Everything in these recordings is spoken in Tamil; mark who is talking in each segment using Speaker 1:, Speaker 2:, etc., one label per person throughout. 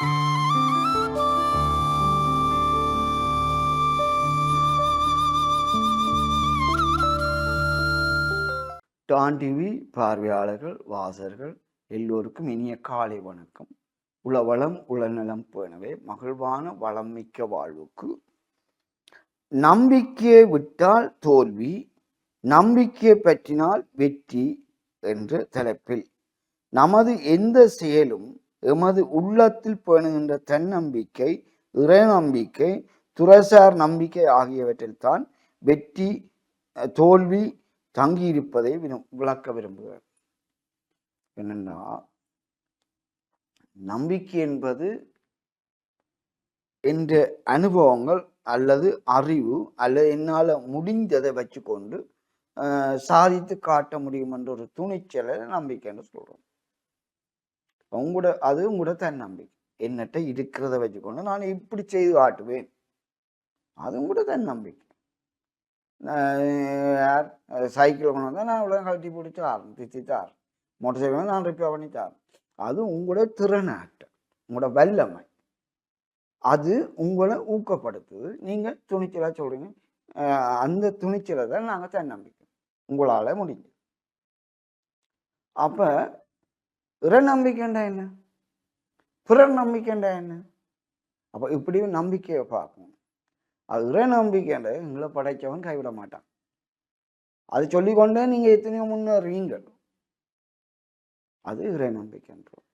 Speaker 1: டான் டிவி பார்வையாளர்கள் வாசகர்கள் எல்லோருக்கும் இனிய காலை வணக்கம். உளவளம் உளநலம் பேணவே மகிழ்வான வளம் மிக்க வாழ்வுக்கு. நம்பிக்கையை விட்டால் தோல்வி நம்பிக்கையை பற்றினால் வெற்றி என்ற தலைப்பில். நமது எந்த செயலும் எமது உள்ளத்தில் பேணுகின்ற தன்னம்பிக்கை இறை நம்பிக்கை துறசார் நம்பிக்கை ஆகியவற்றில் தான் வெற்றி தோல்வி தங்கியிருப்பதை விளக்க விரும்புகிறேன். என்னன்னா நம்பிக்கை என்பது என்ற அனுபவங்கள் அல்லது அறிவு அல்லது என்னால் முடிந்ததை வச்சுக்கொண்டு சாதித்து காட்ட முடியும் என்ற ஒரு துணிச்சலை நம்பிக்கைன்னு சொல்கிறோம் உங்களோட அது உங்களோட தன்னம்பிக்கை. என்னட்ட இருக்கிறத வச்சுக்கொண்டு நான் இப்படி செய்து காட்டுவேன். அதுவும் கூட தன்னம்பிக்கை. யார் சைக்கிள் கொண்டு வந்தால் நான் உலகம் கழட்டி பிடிச்சி ஆறேன் தித்தி தார் மோட்டர் சைக்கிள் நான் ரிப்பேர் பண்ணி தாரேன். அது உங்களோட திறனாட்டம் உங்களோட வல்லமை. அது உங்களை ஊக்கப்படுத்துது. நீங்கள் துணிச்சலாக சொல்கிறீங்க அந்த துணிச்சலை தான் நாங்கள் தன்னம்பிக்கை. உங்களால் முடியும் அப்போ பிற நம்பிக்கைண்டா என்ன? பிறர் நம்பிக்கைண்டா என்ன? அப்போ இப்படி நம்பிக்கையை பார்க்கணும். அது இறை நம்பிக்கைண்ட எங்களை படைச்சவன் கைவிட மாட்டான். அது சொல்லிக்கொண்டே நீங்க எத்தனையோ முன்னேறீங்க அது இறை நம்பிக்கைன்றோம்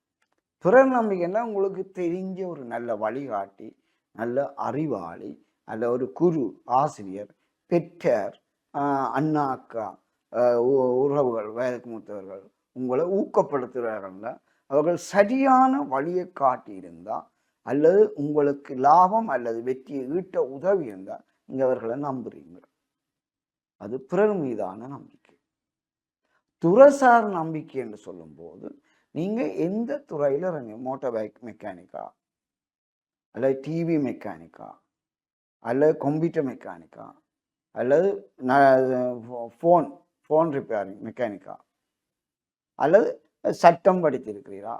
Speaker 1: பிறர் நம்பிக்கைன்னா உங்களுக்கு தெரிஞ்ச ஒரு நல்ல வழிகாட்டி நல்ல அறிவாளி அல்ல ஒரு குரு ஆசிரியர் பெற்றார் அண்ணாக்கா அண்ணா அக்கா உறவுகள் வயதுக்கு மூத்தவர்கள் உங்களை ஊக்கப்படுத்துகிறார்கள்னா அவர்கள் சரியான வழியை காட்டியிருந்தால் அல்லது உங்களுக்கு லாபம் அல்லது வெற்றியை ஈட்ட உதவி இருந்தால் நீங்கள் அவர்களை நம்புறீங்க. அது பிறர் மீதான நம்பிக்கை. துறசார் நம்பிக்கை என்று சொல்லும்போது நீங்கள் எந்த துறையில் இறங்க மோட்டார் பைக் மெக்கானிக்கா அல்லது டிவி மெக்கானிக்கா அல்லது கம்ப்யூட்டர் மெக்கானிக்கா அல்லது ஃபோன் ஃபோன் ரிப்பேரிங் மெக்கானிக்கா அல்லது சட்டம் படித்திருக்கிறீரா?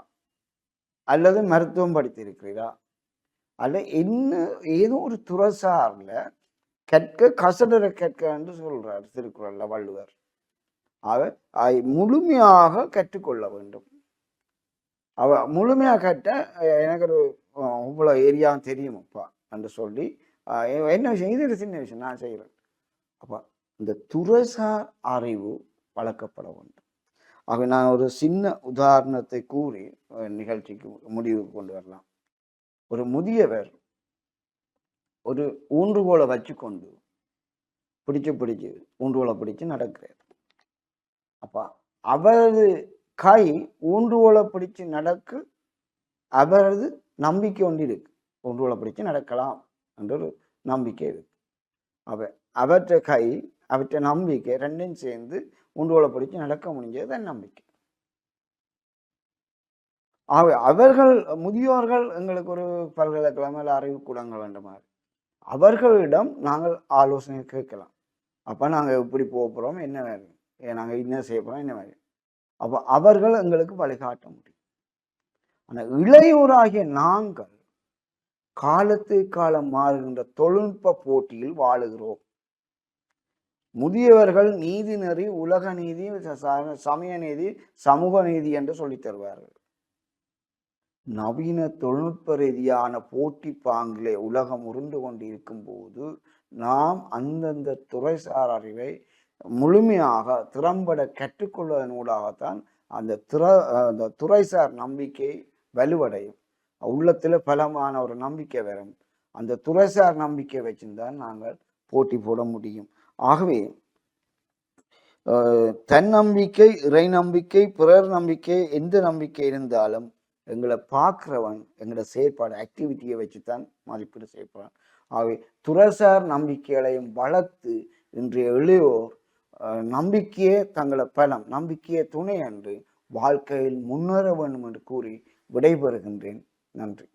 Speaker 1: அல்லது மருத்துவம் படித்திருக்கிறீரா? அல்ல என்ன ஏதோ ஒரு துறசார்ல கற்க கசடர கற்க என்று சொல்றார் திருக்குறள்ல வள்ளுவர். ஆக முழுமையாக கற்றுக்கொள்ள வேண்டும். அவ முழுமையாக கட்ட எனக்கு ஒரு இவ்வளோ ஏரியா தெரியுமப்பா என்று சொல்லி என்ன விஷயம்? இது ஒரு சின்ன விஷயம் நான் செய்கிறேன் அப்போ இந்த துறசார் அறிவு வளர்க்கப்பட வேண்டும். ஆக நான் ஒரு சின்ன உதாரணத்தை கூறி நிகழ்ச்சிக்கு முடிவுக்கு கொண்டு வரலாம். ஒரு முதியவர் ஒரு ஊன்றுகோலை வச்சுக்கொண்டு பிடிச்சு பிடிச்சு ஊன்றுகோலை பிடிச்சு நடக்கிறார். அப்போ அவரது கை ஊன்றுகோலை பிடிச்சு நடக்கு அவரது நம்பிக்கை ஒன்று இருக்கு. ஊன்றுகோலை பிடிச்சு நடக்கலாம் என்ற ஒரு நம்பிக்கை இருக்கு. அவ அவற்ற கை அவற்ற நம்பிக்கை ரெண்டும் சேர்ந்து ஊன்றுகோலை பிடிச்சி நடக்க முடிஞ்சது நம்பிக்கை. ஆக அவர்கள் முதியோர்கள் எங்களுக்கு ஒரு பல்கலைக்கழகம் இல்லை அறிவுக்கூடங்கள் வேண்ட மாதிரி. அவர்களிடம் நாங்கள் ஆலோசனை கேட்கலாம். அப்போ நாங்கள் எப்படி போக போகிறோம் என்ன வேணும் நாங்கள் என்ன செய்ய போகிறோம் என்ன வேணும் அப்போ அவர்கள் எங்களுக்கு வழிகாட்ட முடியும். ஆனால் இளையோராகிய நாங்கள் காலத்து காலம் மாறுகின்ற தொழில்நுட்ப போட்டியில் வாழுகிறோம். முதியவர்கள் நீதி நெறி உலக நீதி சமய நீதி சமூக நீதி என்று சொல்லித் தருவார்கள். நவீன தொழில்நுட்ப ரீதியான போட்டி பாங்கிலே உலகம் உருண்டு கொண்டு இருக்கும்போது நாம் அந்தந்த துறைசார் அறிவை முழுமையாக திறம்பட கற்றுக்கொள்வதனூடாகத்தான் அந்த துற அந்த துறைசார் நம்பிக்கை வலுவடையும். உள்ளத்தில் பலமான ஒரு நம்பிக்கை வரும். அந்த துறைசார் நம்பிக்கை வச்சுதான் நாங்கள் போட்டி போட முடியும். ஆகவே தன்னம்பிக்கை இறை நம்பிக்கை பிறர் நம்பிக்கை எந்த நம்பிக்கை இருந்தாலும் எங்களை பார்க்குறவன் எங்களோட செயற்பாடு ஆக்டிவிட்டியை வச்சு தான் மதிப்பீடு செய்யப்படுறான் ஆகவே துறசார் நம்பிக்கைகளையும் வளர்த்து இன்றைய இளையோர் நம்பிக்கையே தங்களை பலம் நம்பிக்கையே துணை அன்று வாழ்க்கையில் முன்னேற வேண்டும் என்று கூறி விடைபெறுகின்றேன். நன்றி.